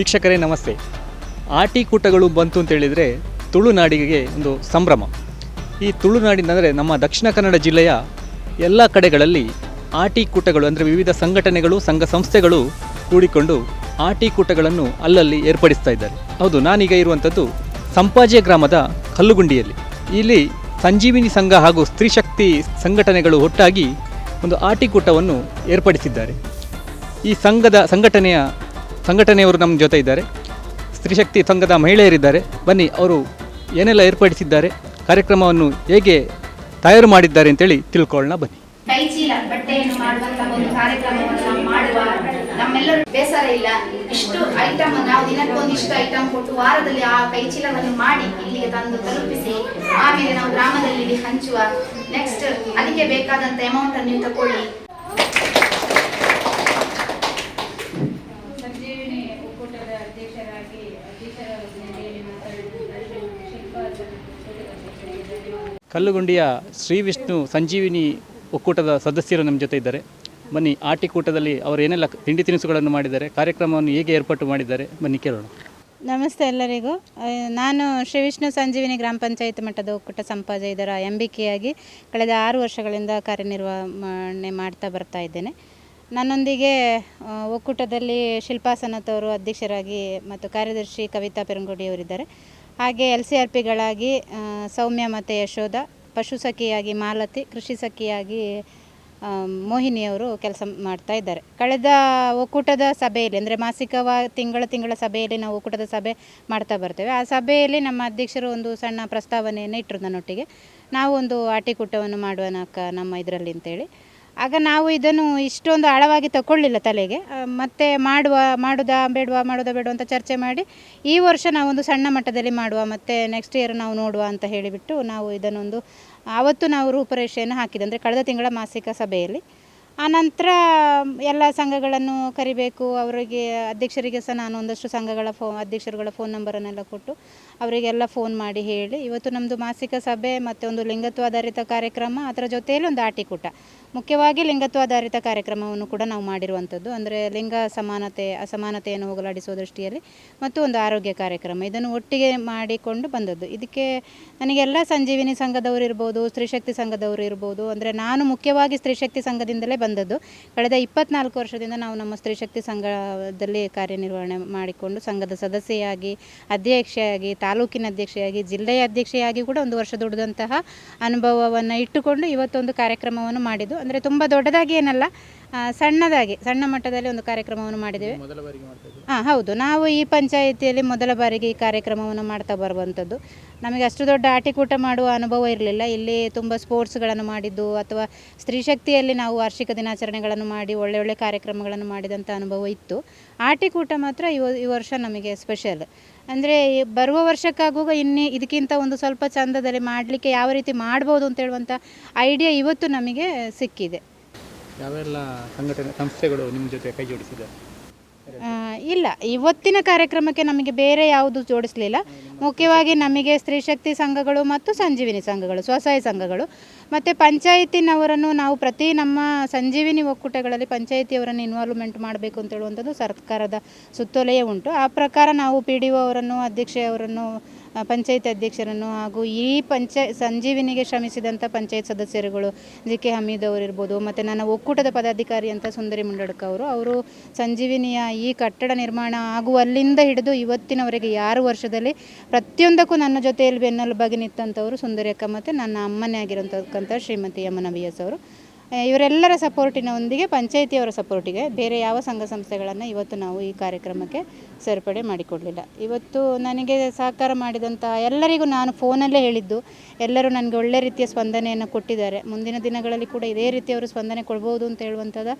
ವೀಕ್ಷಕರೇ, ನಮಸ್ತೆ. ಆಟಿಕೂಟಗಳು ಬಂತು ಅಂತ ಹೇಳಿದರೆ ತುಳುನಾಡಿಗೆ ಒಂದು ಸಂಭ್ರಮ. ಈ ತುಳುನಾಡಿನಂದರೆ ನಮ್ಮ ದಕ್ಷಿಣ ಕನ್ನಡ ಜಿಲ್ಲೆಯ ಎಲ್ಲ ಕಡೆಗಳಲ್ಲಿ ಆಟಿಕೂಟಗಳು ಅಂದರೆ ವಿವಿಧ ಸಂಘಟನೆಗಳು, ಸಂಘ ಸಂಸ್ಥೆಗಳು ಕೂಡಿಕೊಂಡು ಆಟಿಕೂಟಗಳನ್ನು ಅಲ್ಲಲ್ಲಿ ಏರ್ಪಡಿಸ್ತಾ ಇದ್ದಾರೆ. ಹೌದು, ನಾನೀಗ ಇರುವಂಥದ್ದು ಸಂಪಾಜಿಯ ಗ್ರಾಮದ ಕಲ್ಲುಗುಂಡಿಯಲ್ಲಿ. ಇಲ್ಲಿ ಸಂಜೀವಿನಿ ಸಂಘ ಹಾಗೂ ಸ್ತ್ರೀಶಕ್ತಿ ಸಂಘಟನೆಗಳು ಒಟ್ಟಾಗಿ ಒಂದು ಆಟಿಕೂಟವನ್ನು ಏರ್ಪಡಿಸಿದ್ದಾರೆ. ಈ ಸಂಘದ, ಸಂಘಟನೆಯ ಸಂಘಟನೆಯವರು ನಮ್ಮ ಜೊತೆ ಇದ್ದಾರೆ. ಸ್ತ್ರೀಶಕ್ತಿ ಸಂಘದ ಮಹಿಳೆಯರಿದ್ದಾರೆ. ಬನ್ನಿ, ಅವರು ಏನೆಲ್ಲ ಏರ್ಪಡಿಸಿದ್ದಾರೆ, ಕಾರ್ಯಕ್ರಮವನ್ನು ಹೇಗೆ ತಯಾರು ಮಾಡಿದ್ದಾರೆ ಅಂತೇಳಿ ತಿಳ್ಕೊಳ್ಳೋಣ, ಬನ್ನಿ. ಕೈ ಚೀಲ ಬಟ್ಟೆಯನ್ನು ಮಾಡುವಂತಹ ಒಂದು ಕಾರ್ಯಕ್ರಮವನ್ನು ಮಾಡುವ ನಮ್ಮೆಲ್ಲರೂ ಬೇಸರ ಇಲ್ಲ. ಇಷ್ಟು ಐಟಮ್ ನಾವು ದಿನಕ್ಕೊಂದಿಷ್ಟು ಐಟಮ್ ಕೊಟ್ಟು ವಾರದಲ್ಲಿ ಆ ಕೈ ಚೀಲವನ್ನು ಮಾಡಿ ಇಲ್ಲಿಗೆ ತಂದು ತಲುಪಿಸಿ, ಆಮೇಲೆ ನಾವು ಗ್ರಾಮದಲ್ಲಿ ಹಂಚುವ. ನೆಕ್ಸ್ಟ್ ಅದಕ್ಕೆ ಬೇಕಾದಂತ ಅಮೌಂಟ್ ಅನ್ನು ನೀವು ತಕೊಳ್ಳಿ ಸಂಜೀವಿನಿ ಒಕ್ಕೂಟದ ಅಧ್ಯಕ್ಷರಾಗಿ ಅಧ್ಯಕ್ಷರ ಹುದ್ದೆಯಲ್ಲಿ ಮಾತಾಡಿದಂಥ ಶ್ರೀ ಶಿಲ್ಪಾ ಅಧ್ಯಕ್ಷರಿಗೆ ಧನ್ಯವಾದ ಕಲ್ಲುಗುಂಡಿಯ ಶ್ರೀ ವಿಷ್ಣು ಸಂಜೀವಿನಿ ಒಕ್ಕೂಟದ ಸದಸ್ಯರು ನಮ್ಮ ಜೊತೆ ಇದ್ದಾರೆ. ಬನ್ನಿ ಆಟಿಕೂಟದಲ್ಲಿ ಅವರು ಏನೆಲ್ಲ ತಿಂಡಿ ತಿನಿಸುಗಳನ್ನು ಮಾಡಿದ್ದಾರೆ, ಕಾರ್ಯಕ್ರಮವನ್ನು ಹೇಗೆ ಏರ್ಪಾಟು ಮಾಡಿದ್ದಾರೆ, ಬನ್ನಿ ಕೇಳೋಣ. ನಮಸ್ತೆ ಎಲ್ಲರಿಗೂ. ನಾನು ಶ್ರೀ ವಿಷ್ಣು ಸಂಜೀವಿನಿ ಗ್ರಾಮ ಪಂಚಾಯತ್ ಮಟ್ಟದ ಒಕ್ಕೂಟ ಸಂಪಾಜ ಇದರ ಎಂಬಿಕೆಯಾಗಿ ಕಳೆದ ಆರು ವರ್ಷಗಳಿಂದ ಕಾರ್ಯನಿರ್ವಹಣೆ ಮಾಡ್ತಾ ಬರ್ತಾ ಇದ್ದೇನೆ. ನನ್ನೊಂದಿಗೆ ಒಕ್ಕೂಟದಲ್ಲಿ ಶಿಲ್ಪಾ ಸನತ್ ಅವರು ಅಧ್ಯಕ್ಷರಾಗಿ ಮತ್ತು ಕಾರ್ಯದರ್ಶಿ ಕವಿತಾ ಪೆರಂಗೋಡಿಯವರಿದ್ದಾರೆ. ಹಾಗೆ ಎಲ್ ಸಿ ಆರ್ ಪಿಗಳಾಗಿ ಸೌಮ್ಯ ಮತ್ತು ಯಶೋಧ, ಪಶು ಸಖಿಯಾಗಿ ಮಾಲತಿ, ಕೃಷಿ ಸಖಿಯಾಗಿ ಮೋಹಿನಿಯವರು ಕೆಲಸ ಮಾಡ್ತಾ ಇದ್ದಾರೆ. ಕಳೆದ ಒಕ್ಕೂಟದ ಸಭೆಯಲ್ಲಿ, ಅಂದರೆ ಮಾಸಿಕವ ತಿಂಗಳ ತಿಂಗಳ ಸಭೆಯಲ್ಲಿ ನಾವು ಒಕ್ಕೂಟದ ಸಭೆ ಮಾಡ್ತಾ ಬರ್ತೇವೆ. ಆ ಸಭೆಯಲ್ಲಿ ನಮ್ಮ ಅಧ್ಯಕ್ಷರು ಒಂದು ಸಣ್ಣ ಪ್ರಸ್ತಾವನೆಯನ್ನು ಇಟ್ಟರು ನನ್ನೊಟ್ಟಿಗೆ ನಾವು ಒಂದು ಆಟಿಕೂಟವನ್ನು ಮಾಡುವನಕ್ಕ ನಮ್ಮ ಇದರಲ್ಲಿ ಅಂತೇಳಿ. ಆಗ ನಾವು ಇದನ್ನು ಇಷ್ಟೊಂದು ಆಳವಾಗಿ ತಗೊಳ್ಳಿಲ್ಲ ತಲೆಗೆ. ಮತ್ತೆ ಮಾಡುವ, ಮಾಡೋದಾ, ಬೇಡವಾ ಮಾಡೋದಾ, ಬೇಡವಾ ಅಂತ ಚರ್ಚೆ ಮಾಡಿ ಈ ವರ್ಷ ನಾವೊಂದು ಸಣ್ಣ ಮಟ್ಟದಲ್ಲಿ ಮಾಡುವ, ಮತ್ತು ನೆಕ್ಸ್ಟ್ ಇಯರ್ ನಾವು ನೋಡುವ ಅಂತ ಹೇಳಿಬಿಟ್ಟು ನಾವು ಇದನ್ನೊಂದು, ಆವತ್ತು ನಾವು ರೂಪರೇಷೆಯನ್ನು ಹಾಕಿದೆ ಅಂದರೆ ಕಳೆದ ತಿಂಗಳ ಮಾಸಿಕ ಸಭೆಯಲ್ಲಿ. ಆನಂತರ ಎಲ್ಲ ಸಂಘಗಳನ್ನು ಕರಿಬೇಕು. ಅವರಿಗೆ, ಅಧ್ಯಕ್ಷರಿಗೆ ಸಹ ನಾನು ಒಂದಷ್ಟು ಸಂಘಗಳ ಫೋ, ಅಧ್ಯಕ್ಷರುಗಳ ಫೋನ್ ನಂಬರನ್ನೆಲ್ಲ ಕೊಟ್ಟು ಅವರಿಗೆಲ್ಲ ಫೋನ್ ಮಾಡಿ ಹೇಳಿ. ಇವತ್ತು ನಮ್ಮದು ಮಾಸಿಕ ಸಭೆ ಮತ್ತು ಒಂದು ಲಿಂಗತ್ವಾಧಾರಿತ ಕಾರ್ಯಕ್ರಮ, ಅದರ ಜೊತೆಯಲ್ಲಿ ಒಂದು ಆಟಿಕೂಟ. ಮುಖ್ಯವಾಗಿ ಲಿಂಗತ್ವಾಧಾರಿತ ಕಾರ್ಯಕ್ರಮವನ್ನು ಕೂಡ ನಾವು ಮಾಡಿರುವಂಥದ್ದು. ಅಂದರೆ ಲಿಂಗ ಸಮಾನತೆ, ಅಸಮಾನತೆಯನ್ನು ಹೋಗಲಾಡಿಸುವ ದೃಷ್ಟಿಯಲ್ಲಿ ಮತ್ತು ಒಂದು ಆರೋಗ್ಯ ಕಾರ್ಯಕ್ರಮ. ಇದನ್ನು ಒಟ್ಟಿಗೆ ಮಾಡಿಕೊಂಡು ಬಂದದ್ದು. ಇದಕ್ಕೆ ನನಗೆಲ್ಲ ಸಂಜೀವಿನಿ ಸಂಘದವರು ಇರ್ಬೋದು ಸ್ತ್ರೀಶಕ್ತಿ ಸಂಘದವರು ಇರ್ಬೋದು. ಅಂದರೆ ನಾನು ಮುಖ್ಯವಾಗಿ ಸ್ತ್ರೀಶಕ್ತಿ ಸಂಘದಿಂದಲೇ ಬಂದದ್ದು. ಕಳೆದ ಇಪ್ಪತ್ನಾಲ್ಕು ವರ್ಷದಿಂದ ನಾವು ನಮ್ಮ ಸ್ತ್ರೀಶಕ್ತಿ ಸಂಘದಲ್ಲಿ ಕಾರ್ಯನಿರ್ವಹಣೆ ಮಾಡಿಕೊಂಡು, ಸಂಘದ ಸದಸ್ಯೆಯಾಗಿ, ಅಧ್ಯಕ್ಷೆಯಾಗಿ ತಾಲೂಕಿನ ಅಧ್ಯಕ್ಷೆಯಾಗಿ ಜಿಲ್ಲೆಯ ಅಧ್ಯಕ್ಷೆಯಾಗಿ ಕೂಡ ಒಂದು ವರ್ಷ ದುಡಿದಂತಹ ಅನುಭವವನ್ನು ಇಟ್ಟುಕೊಂಡು ಇವತ್ತೊಂದು ಕಾರ್ಯಕ್ರಮವನ್ನು ಮಾಡಿದ್ದು. ಅಂದರೆ ತುಂಬ ದೊಡ್ಡದಾಗಿ ಏನಲ್ಲ ಸಣ್ಣದಾಗಿ ಸಣ್ಣ ಮಟ್ಟದಲ್ಲಿ ಒಂದು ಕಾರ್ಯಕ್ರಮವನ್ನು ಮಾಡಿದ್ದೇವೆ. ಹಾಂ ಹೌದು. ನಾವು ಈ ಪಂಚಾಯಿತಿಯಲ್ಲಿ ಮೊದಲ ಬಾರಿಗೆ ಈ ಕಾರ್ಯಕ್ರಮವನ್ನು ಮಾಡ್ತಾ ಬರುವಂಥದ್ದು. ನಮಗೆ ಅಷ್ಟು ದೊಡ್ಡ ಆಟಿಕೂಟ ಮಾಡುವ ಅನುಭವ ಇರಲಿಲ್ಲ. ಇಲ್ಲಿ ತುಂಬ ಸ್ಪೋರ್ಟ್ಸ್ಗಳನ್ನು ಮಾಡಿದ್ದು ಅಥವಾ ಸ್ತ್ರೀಶಕ್ತಿಯಲ್ಲಿ ನಾವು ವಾರ್ಷಿಕ ದಿನಾಚರಣೆಗಳನ್ನು ಮಾಡಿ ಒಳ್ಳೆ ಒಳ್ಳೆ ಕಾರ್ಯಕ್ರಮಗಳನ್ನು ಮಾಡಿದಂಥ ಅನುಭವ ಇತ್ತು. ಆಟಿಕೂಟ ಮಾತ್ರ ಈ ವರ್ಷ ನಮಗೆ ಸ್ಪೆಷಲ್. ಅಂದರೆ ಬರುವ ವರ್ಷಕ್ಕಾಗುವಾಗ ಇನ್ನೇ ಇದಕ್ಕಿಂತ ಒಂದು ಸ್ವಲ್ಪ ಚಂದದಲ್ಲಿ ಮಾಡಲಿಕ್ಕೆ ಯಾವ ರೀತಿ ಮಾಡ್ಬೋದು ಅಂತ ಹೇಳುವಂಥ ಐಡಿಯಾ ಇವತ್ತು ನಮಗೆ ಸಿಕ್ಕಿದೆ. ಯಾವೆಲ್ಲ ಸಂಘಟನೆ, ಸಂಸ್ಥೆಗಳು ನಿಮ್ಮ ಜೊತೆ ಕೈ ಜೋಡಿಸಿದ್ದಾರೆ ಇಲ್ಲ, ಇವತ್ತಿನ ಕಾರ್ಯಕ್ರಮಕ್ಕೆ ನಮಗೆ ಬೇರೆ ಯಾವುದು ಜೋಡಿಸಲಿಲ್ಲ. ಮುಖ್ಯವಾಗಿ ನಮಗೆ ಸ್ತ್ರೀಶಕ್ತಿ ಸಂಘಗಳು ಮತ್ತು ಸಂಜೀವಿನಿ ಸಂಘಗಳು, ಸ್ವಸಹಾಯ ಸಂಘಗಳು. ಮತ್ತು ಪಂಚಾಯತಿನವರನ್ನು ನಾವು ಪ್ರತಿ ನಮ್ಮ ಸಂಜೀವಿನಿ ಒಕ್ಕೂಟಗಳಲ್ಲಿ ಪಂಚಾಯತಿಯವರನ್ನು ಇನ್ವಾಲ್ವ್ಮೆಂಟ್ ಮಾಡಬೇಕು ಅಂತ ಹೇಳುವಂಥದ್ದು ಸರ್ಕಾರದ ಸುತ್ತೋಲೆಯೇ ಉಂಟು. ಆ ಪ್ರಕಾರ ನಾವು ಪಿ ಡಿ ಒ ಅವರನ್ನು ಅಧ್ಯಕ್ಷೆಯವರನ್ನು ಪಂಚಾಯತ್ ಅಧ್ಯಕ್ಷರನ್ನು ಹಾಗೂ ಈ ಪಂಚಾಯ ಸಂಜೀವಿನಿಗೆ ಶ್ರಮಿಸಿದಂಥ ಪಂಚಾಯತ್ ಸದಸ್ಯರುಗಳು ಜಿ ಕೆ ಹಮೀದ್ ಅವರು ಇರ್ಬೋದು ಮತ್ತು ನನ್ನ ಒಕ್ಕೂಟದ ಪದಾಧಿಕಾರಿ ಅಂತ ಸುಂದರಿ ಮುಂಡಡ್ಕ ಅವರು. ಅವರು ಸಂಜೀವಿನಿಯ ಈ ಕಟ್ಟಡ ನಿರ್ಮಾಣ ಆಗುವಲ್ಲಿಂದ ಹಿಡಿದು ಇವತ್ತಿನವರೆಗೆ ಯಾರು ವರ್ಷದಲ್ಲಿ ಪ್ರತಿಯೊಂದಕ್ಕೂ ನನ್ನ ಜೊತೆಯಲ್ಲಿ ಬೆನ್ನೆಲುಬಾಗಿ ನಿಂತಂಥವರು ಸುಂದರಿ ಅಕ್ಕ ಮತ್ತು ನನ್ನ ಅಮ್ಮನೇ ಆಗಿರೋಂಥಕ್ಕಂಥ ಶ್ರೀಮತಿ ಯಮನ ವಿ ಎಸ್ ಅವರು. ಇವರೆಲ್ಲರ ಸಪೋರ್ಟಿನೊಂದಿಗೆ, ಪಂಚಾಯಿತಿಯವರ ಸಪೋರ್ಟಿಗೆ ಬೇರೆ ಯಾವ ಸಂಘ ಸಂಸ್ಥೆಗಳನ್ನು ಇವತ್ತು ನಾವು ಈ ಕಾರ್ಯಕ್ರಮಕ್ಕೆ ಸೇರ್ಪಡೆ ಮಾಡಿಕೊಡಲಿಲ್ಲ. ಇವತ್ತು ನನಗೆ ಸಹಕಾರ ಮಾಡಿದಂಥ ಎಲ್ಲರಿಗೂ ನಾನು ಫೋನಲ್ಲೇ ಹೇಳಿದ್ದು, ಎಲ್ಲರೂ ನನಗೆ ಒಳ್ಳೆ ರೀತಿಯ ಸ್ಪಂದನೆಯನ್ನು ಕೊಟ್ಟಿದ್ದಾರೆ. ಮುಂದಿನ ದಿನಗಳಲ್ಲಿ ಕೂಡ ಇದೇ ರೀತಿಯವರು ಸ್ಪಂದನೆ ಕೊಡ್ಬೋದು ಅಂತ ಹೇಳುವಂಥದ್ದು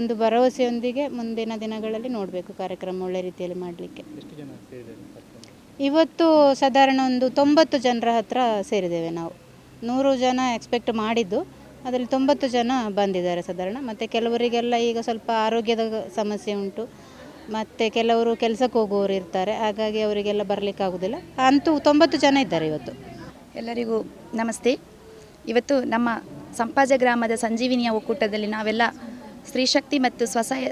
ಒಂದು ಭರವಸೆಯೊಂದಿಗೆ ಮುಂದಿನ ದಿನಗಳಲ್ಲಿ ನೋಡಬೇಕು ಕಾರ್ಯಕ್ರಮ ಒಳ್ಳೆ ರೀತಿಯಲ್ಲಿ ಮಾಡಲಿಕ್ಕೆ. ಇವತ್ತು ಸಾಧಾರಣ ಒಂದು ತೊಂಬತ್ತು ಜನರ ಹತ್ರ ಸೇರಿದ್ದೇವೆ ನಾವು. ನೂರು ಜನ ಎಕ್ಸ್ಪೆಕ್ಟ್ ಮಾಡಿದ್ದು. ಅದರಲ್ಲಿ ತೊಂಬತ್ತು ಜನ ಬಂದಿದ್ದಾರೆ ಸಾಧಾರಣ. ಮತ್ತು ಕೆಲವರಿಗೆಲ್ಲ ಈಗ ಸ್ವಲ್ಪ ಆರೋಗ್ಯದ ಸಮಸ್ಯೆ ಉಂಟು. ಮತ್ತು ಕೆಲವರು ಕೆಲಸಕ್ಕೆ ಹೋಗುವವರು ಇರ್ತಾರೆ. ಹಾಗಾಗಿ ಅವರಿಗೆಲ್ಲ ಬರಲಿಕ್ಕಾಗೋದಿಲ್ಲ ಅಂತೂ ತೊಂಬತ್ತು ಜನ ಇದ್ದಾರೆ ಇವತ್ತು. ಎಲ್ಲರಿಗೂ ನಮಸ್ತೆ. ಇವತ್ತು ನಮ್ಮ ಸಂಪಾಜ ಗ್ರಾಮದ ಸಂಜೀವಿನಿಯ ಒಕ್ಕೂಟದಲ್ಲಿ ನಾವೆಲ್ಲ ಸ್ತ್ರೀಶಕ್ತಿ ಮತ್ತು ಸ್ವಸಹಾಯ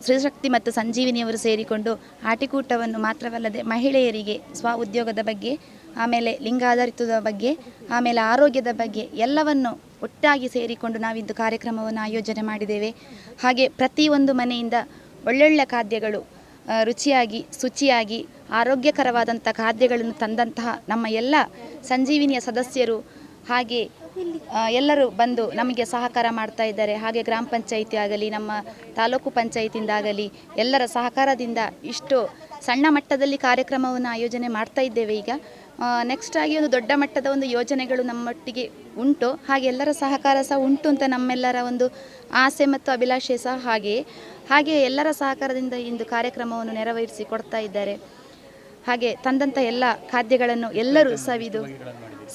ಸ್ತ್ರೀಶಕ್ತಿ ಮತ್ತು ಸಂಜೀವಿನಿಯವರು ಸೇರಿಕೊಂಡು ಆಟಿಕೂಟವನ್ನು ಮಾತ್ರವಲ್ಲದೆ ಮಹಿಳೆಯರಿಗೆ ಸ್ವ ಉದ್ಯೋಗದ ಬಗ್ಗೆ, ಆಮೇಲೆ ಲಿಂಗಾಧಾರಿತದ ಬಗ್ಗೆ, ಆಮೇಲೆ ಆರೋಗ್ಯದ ಬಗ್ಗೆ ಎಲ್ಲವನ್ನು ಒಟ್ಟಾಗಿ ಸೇರಿಕೊಂಡು ನಾವಿಂದು ಕಾರ್ಯಕ್ರಮವನ್ನು ಆಯೋಜನೆ ಮಾಡಿದ್ದೇವೆ. ಹಾಗೆ ಪ್ರತಿಯೊಂದು ಮನೆಯಿಂದ ಒಳ್ಳೊಳ್ಳೆ ಖಾದ್ಯಗಳು ರುಚಿಯಾಗಿ, ಶುಚಿಯಾಗಿ, ಆರೋಗ್ಯಕರವಾದಂಥ ಖಾದ್ಯಗಳನ್ನು ತಂದಂತಹ ನಮ್ಮ ಎಲ್ಲ ಸಂಜೀವಿನಿಯ ಸದಸ್ಯರು ಹಾಗೆ ಎಲ್ಲರೂ ಬಂದು ನಮಗೆ ಸಹಕಾರ ಮಾಡ್ತಾ ಇದ್ದಾರೆ. ಹಾಗೆ ಗ್ರಾಮ ಪಂಚಾಯಿತಿ ಆಗಲಿ, ನಮ್ಮ ತಾಲೂಕು ಪಂಚಾಯಿತಿಯಿಂದಾಗಲಿ ಎಲ್ಲರ ಸಹಕಾರದಿಂದ ಇಷ್ಟು ಸಣ್ಣ ಮಟ್ಟದಲ್ಲಿ ಕಾರ್ಯಕ್ರಮವನ್ನು ಆಯೋಜನೆ ಮಾಡ್ತಾ ಇದ್ದೇವೆ ಈಗ. ನೆಕ್ಸ್ಟ್ ಆಗಿ ಒಂದು ದೊಡ್ಡ ಮಟ್ಟದ ಒಂದು ಯೋಜನೆಗಳು ನಮ್ಮೊಟ್ಟಿಗೆ ಉಂಟು. ಹಾಗೆ ಎಲ್ಲರ ಸಹಕಾರ ಸಹ ಉಂಟು ಅಂತ ನಮ್ಮೆಲ್ಲರ ಒಂದು ಆಸೆ ಮತ್ತು ಅಭಿಲಾಷೆ ಸಹ ಹಾಗೆಯೇ. ಹಾಗೆ ಎಲ್ಲರ ಸಹಕಾರದಿಂದ ಇಂದು ಕಾರ್ಯಕ್ರಮವನ್ನು ನೆರವೇರಿಸಿ ಕೊಡ್ತಾ ಇದ್ದಾರೆ. ಹಾಗೆ ತಂದಂಥ ಎಲ್ಲ ಖಾದ್ಯಗಳನ್ನು ಎಲ್ಲರೂ ಸವಿದು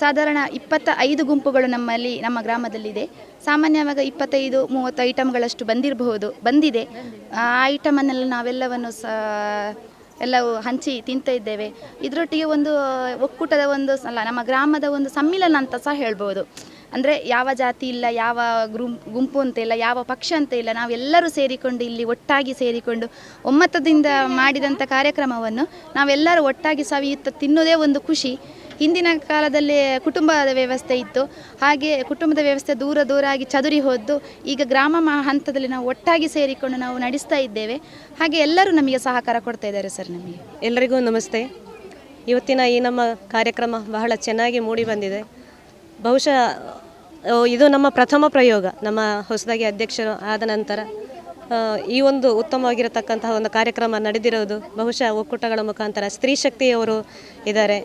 ಸಾಧಾರಣ ಇಪ್ಪತ್ತ ಐದು ಗುಂಪುಗಳು ನಮ್ಮಲ್ಲಿ, ನಮ್ಮ ಗ್ರಾಮದಲ್ಲಿದೆ. ಸಾಮಾನ್ಯವಾಗಿ ಇಪ್ಪತ್ತೈದು, ಮೂವತ್ತು ಐಟಮ್ಗಳಷ್ಟು ಬಂದಿರಬಹುದು, ಬಂದಿದೆ. ಆ ಐಟಮನ್ನೆಲ್ಲ ನಾವೆಲ್ಲವನ್ನು ಸಹ ಎಲ್ಲವೂ ಹಂಚಿ ತಿಂತ ಇದ್ದೇವೆ. ಇದರೊಟ್ಟಿಗೆ ಒಂದು ಒಕ್ಕೂಟದ ಒಂದು ಅಲ್ಲ, ನಮ್ಮ ಗ್ರಾಮದ ಒಂದು ಸಮ್ಮಿಲನ ಅಂತ ಸಹ ಹೇಳ್ಬೋದು. ಅಂದರೆ ಯಾವ ಜಾತಿ ಇಲ್ಲ, ಯಾವ ಗ್ರೂಮ್ ಗುಂಪು ಅಂತ ಇಲ್ಲ, ಯಾವ ಪಕ್ಷ ಅಂತ ಇಲ್ಲ ನಾವೆಲ್ಲರೂ ಸೇರಿಕೊಂಡು ಇಲ್ಲಿ ಒಟ್ಟಾಗಿ ಸೇರಿಕೊಂಡು ಒಮ್ಮತದಿಂದ ಮಾಡಿದಂಥ ಕಾರ್ಯಕ್ರಮವನ್ನು ನಾವೆಲ್ಲರೂ ಒಟ್ಟಾಗಿ ಸವಿಯುತ್ತ ತಿನ್ನೋದೇ ಒಂದು ಖುಷಿ. ಹಿಂದಿನ ಕಾಲದಲ್ಲಿ ಕುಟುಂಬದ ವ್ಯವಸ್ಥೆ ಇತ್ತು. ಹಾಗೆ ಕುಟುಂಬದ ವ್ಯವಸ್ಥೆ ದೂರ ದೂರ ಆಗಿ ಚದುರಿ ಹೋದ್ದು, ಈಗ ಗ್ರಾಮ ಹಂತದಲ್ಲಿ ನಾವು ಒಟ್ಟಾಗಿ ಸೇರಿಕೊಂಡು ನಾವು ನಡೆಸ್ತಾ ಇದ್ದೇವೆ. ಹಾಗೆ ಎಲ್ಲರೂ ನಮಗೆ ಸಹಕಾರ ಕೊಡ್ತಾ ಇದ್ದಾರೆ ಸರ್ ನಮಗೆ. ಎಲ್ಲರಿಗೂ ನಮಸ್ತೆ. ಇವತ್ತಿನ ಈ ನಮ್ಮ ಕಾರ್ಯಕ್ರಮ ಬಹಳ ಚೆನ್ನಾಗಿ ಮೂಡಿ ಬಂದಿದೆ. ಬಹುಶಃ ಇದು ನಮ್ಮ ಪ್ರಥಮ ಪ್ರಯೋಗ, ನಮ್ಮ ಹೊಸದಾಗಿ ಅಧ್ಯಕ್ಷರು ಆದ ನಂತರ. ಈ ಒಂದು ಉತ್ತಮವಾಗಿರತಕ್ಕಂತಹ ಒಂದು ಕಾರ್ಯಕ್ರಮ ನಡೆದಿರೋದು, ಬಹುಶಃ ಒಕ್ಕೂಟಗಳ ಮುಖಾಂತರ ಸ್ತ್ರೀ ಶಕ್ತಿಯವರು ಇದ್ದಾರೆ.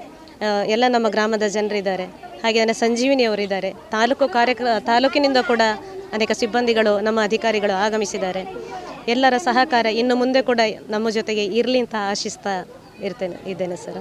ಎಲ್ಲ ನಮ್ಮ ಗ್ರಾಮದ ಜನರಿದ್ದಾರೆ. ಹಾಗೆ ಸಂಜೀವಿನಿ ಅವರಿದ್ದಾರೆ. ತಾಲೂಕು ಕಾರ್ಯಕ್ರ ತಾಲೂಕಿನಿಂದ ಕೂಡ ಅನೇಕ ಸಿಬ್ಬಂದಿಗಳು, ನಮ್ಮ ಅಧಿಕಾರಿಗಳು ಆಗಮಿಸಿದ್ದಾರೆ. ಎಲ್ಲರ ಸಹಕಾರ ಇನ್ನು ಮುಂದೆ ಕೂಡ ನಮ್ಮ ಜೊತೆಗೆ ಇರಲಿ ಅಂತ ಆಶಿಸ್ತಾ ಇರ್ತೇನೆ, ಇದ್ದೇನೆ ಸರ್.